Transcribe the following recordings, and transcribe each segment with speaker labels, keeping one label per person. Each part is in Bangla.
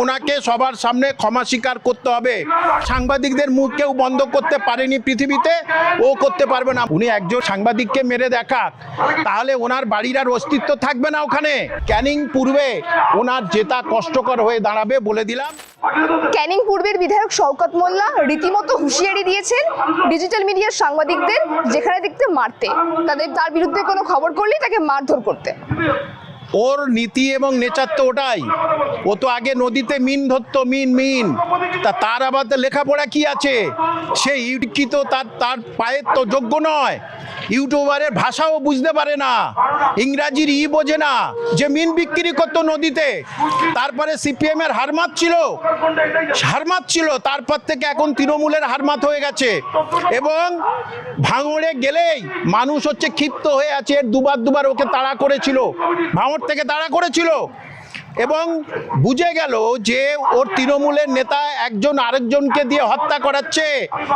Speaker 1: ওনাকে সবার সামনে ক্ষমা স্বীকার করতে হবে। সাংবাদিকদের মুখ কেউ বন্ধ করতে পারেনি পৃথিবীতে, ও করতে পারবে না। উনি একজন সাংবাদিককে মেরে দেখাক তাহলে ওনার বাড়ির আর অস্তিত্ব থাকবে না ওখানে। ক্যানিং পূর্বে ওনার জেতা কষ্টকর হয়ে দাঁড়াবে বলে দিলাম।
Speaker 2: ক্যানিং পূর্বের বিধায়ক শওকত মোল্লা রীতিমতো হুঁশিয়ারি দিয়েছেন ডিজিটাল মিডিয়ার সাংবাদিকদের যেখানে দেখতে মারতে। তাদের তার বিরুদ্ধে কোনো খবর করলেই তাকে মারধর করতে।
Speaker 1: ওর নীতি এবং নেচার তো ওটাই। ও তো আগে নদীতে মিন ধরতো, মিন মিন। তা তার আবার লেখাপড়া কি আছে? সে ইউটি তো তার তার পায়ের তো যোগ্য নয়। ইউটিউবারের ভাষাও বুঝতে পারে না। ইংরাজির ই বোঝে না। যে মিন বিক্রি করতো নদীতে, তারপরে সিপিএম এর হারমাত ছিল। হারমাত ছিল, তারপর থেকে এখন তৃণমূলের হারমাত হয়ে গেছে। এবং ভাঙড়ে গেলেই মানুষ হচ্ছে ক্ষিপ্ত হয়ে আছে দুবার দুবার ওকে তাড়া করেছিল। ভাঙড় থেকে তাড়া করেছিল। এবং বুঝে গেল যে ওর তৃণমূলের নেতা একজন আরেকজনকে দিয়ে হত্যা করাচ্ছে।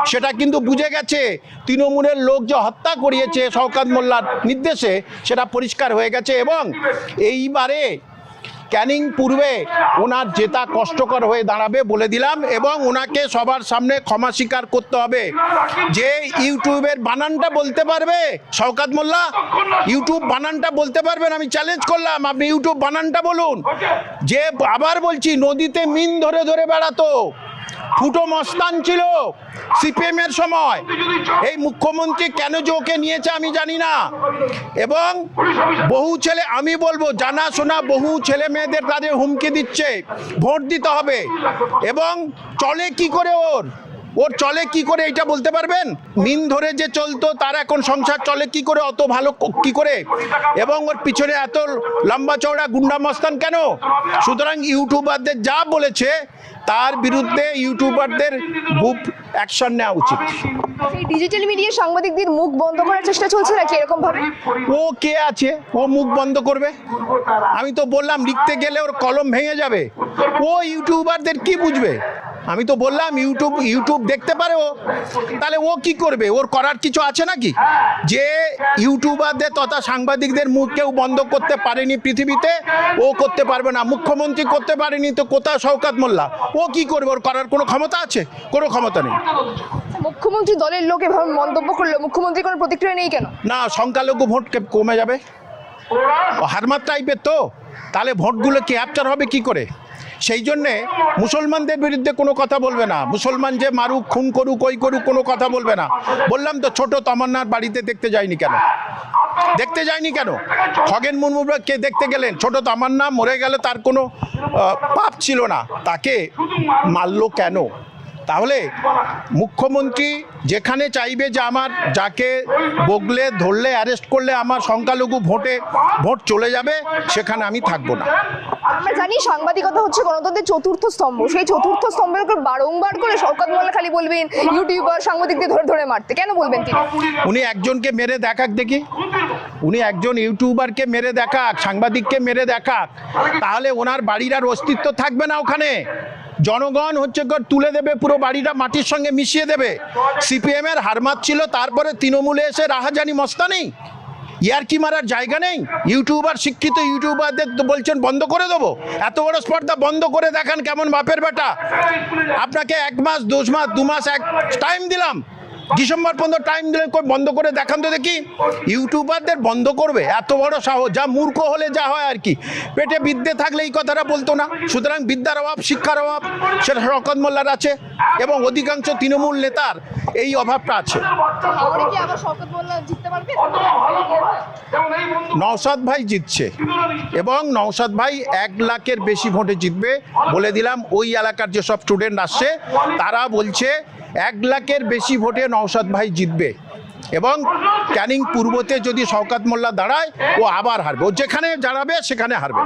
Speaker 1: সেটা কিন্তু বুঝে গেছে। তৃণমূলের লোক যে হত্যা করিয়েছে শওকাত মোল্লার নির্দেশে, সেটা পরিষ্কার হয়ে গেছে এবং এইবারে ক্যানিং পূর্বে ওনার জেতা কষ্টকর হয়ে দাঁড়াবে বলে দিলাম এবং ওনাকে সবার সামনে ক্ষমা স্বীকার করতে হবে। যে ইউটিউবের বানানটা বলতে পারবে, শওকাত মোল্লা, ইউটিউব বানানটা বলতে পারবেন, আমি চ্যালেঞ্জ করলাম, আপনি ইউটিউব বানানটা বলুন। যে আবার বলছি, নদীতে মিন ধরে ধরে বেড়াতো ফুটো মস্তান ছিল সিপিএম এর সময়। এই মুখ্যমন্ত্রী কেন যে ওকে নিয়েছে আমি জানি না। এবং বহু ছেলে, আমি বলব, জানাশোনা বহু ছেলে মেয়েদের তাদের হুমকি দিচ্ছে। ভোট দিতে হবে। এবং চলে কি করে ওর? ওর চলে কি করে এটা বলতে পারবেন? মিন ধরে যে চলতো তার এখন সংসার চলে কি করে অত ভালো ক- করে? এবং ওর পিছনে এত লম্বা চওড়া গুন্ডা মস্তান কেন? সুতরাং ইউটিউবারদের যা বলেছে তার বিরুদ্ধে ইউটিউবারদের বুক অ্যাকশন নেওয়া উচিত।
Speaker 2: ডিজিটাল মিডিয়ার সাংবাদিকদের মুখ বন্ধ করার চেষ্টা চলছে নাকি এরকম ভাবে
Speaker 1: ও কে আছে? ও মুখ বন্ধ করবে? আমি তো বললাম লিখতে গেলে ওর কলম ভেঙে যাবে। ও ইউটিউবারদের কি বুঝবে? আমি তো বললাম ইউটিউব ইউটিউব দেখতে পারে ও। তাহলে ও কি করবে? ওর করার কিছু আছে নাকি? যে ইউটিউবারদের তথা সাংবাদিকদের মুখ কেউ বন্ধ করতে পারেনি পৃথিবীতে ও করতে পারবে না। মুখ্যমন্ত্রী করতে পারেনি তো কোথায় শওকাত মোল্লা? ও কি করবে? ওর করার কোনো ক্ষমতা আছে? কোনো ক্ষমতা নেই।
Speaker 2: মুখ্যমন্ত্রী দলের লোক এভাবে মন্তব্য করল। মুখ্যমন্ত্রী কোনো প্রতিক্রিয়া নেই কেন?
Speaker 1: না সংখ্যালঘু ভোট কমে যাবে? ও হারমাত টাইপের তো। তাহলে ভোটগুলো কি ক্যাপচার হবে কি করে? সেই জন্যে মুসলমানদের বিরুদ্ধে কোনো কথা বলবে না। মুসলমান যে মারুক, খুন করুক, ওই করুক, কোনো কথা বলবে না। বললাম তো, ছোট তমান্নার বাড়িতে দেখতে যায়নি কেন? দেখতে যায়নি কেন? খগেন মুর্মুকে দেখতে গেলেন? ছোট তামান্না মরে গেলে তার কোনো পাপ ছিল না। তাকে মারলো কেন? তাহলে মুখ্যমন্ত্রী যেখানে চাইবে যে আমার, যাকে বগলে, ধরলে, অ্যারেস্ট করলে আমার সংখ্যালঘু ভোটে ভোট চলে যাবে, সেখানে আমি থাকব না।
Speaker 2: আমরা জানি সাংবাদিকতা হচ্ছে গণতন্ত্রের চতুর্থ স্তম্ভ। সেই চতুর্থ স্তম্ভের উপর বারংবার করে শওকত মোল্লা খালি বলবেন ইউটিউবার সাংবাদিকদের ধরে ধরে মারতে। কেন বলবেন তিনি?
Speaker 1: উনি একজনকে মেরে দেখাক দেখি। উনি একজন ইউটিউবারকে মেরে দেখাক, সাংবাদিককে মেরে দেখাক। তাহলে ওনার বাড়ির আর অস্তিত্ব থাকবে না ওখানে। জনগণ হচ্ছে তুলে দেবে, পুরো বাড়িটা মাটির সঙ্গে মিশিয়ে দেবে। সিপিএম এর হারমাত ছিল, তারপরে তৃণমূলে এসে রাহাজানি মস্তা নেই ইয়ারকি মারার জায়গা নেই? ইউটিউবার শিক্ষিত ইউটিউবারদের বলছেন, বন্ধ করে দেবো। এত বড় স্পর্ধা বন্ধ করে দেখান কেমন বাপের বেটা। আপনাকে এক মাস, দু মাস দু মাস এক টাইম দিলাম। ডিসেম্বর পর্যন্ত টাইম দিলে কই বন্ধ করে দেখান তো দেখি। ইউটিউবারদের বন্ধ করবে এত বড় সাহস যা মূর্খ হলে যা হয় আর কি। পেটে বিদ্যে থাকলে এই কথাটা বলতো না। সুতরাং বিদ্যার অভাব শিক্ষার অভাব সেটা শরকত মোল্লার আছে এবং অধিকাংশ তৃণমূল নেতার এই অভাবটা আছে। নওশাদ ভাই জিতছে এবং নওশাদ ভাই এক লাখের বেশি ভোটে জিতবে বলে দিলাম। ওই এলাকার যেসব স্টুডেন্ট আসছে তারা বলছে এক লাখের বেশি ভোটে নওশাদ ভাই জিতবে। এবং ক্যানিং পূর্বতে যদি শওকাত মোল্লা দাঁড়ায়, ও আবার হারবে। ও যেখানে দাঁড়াবে, সেখানে হারবে।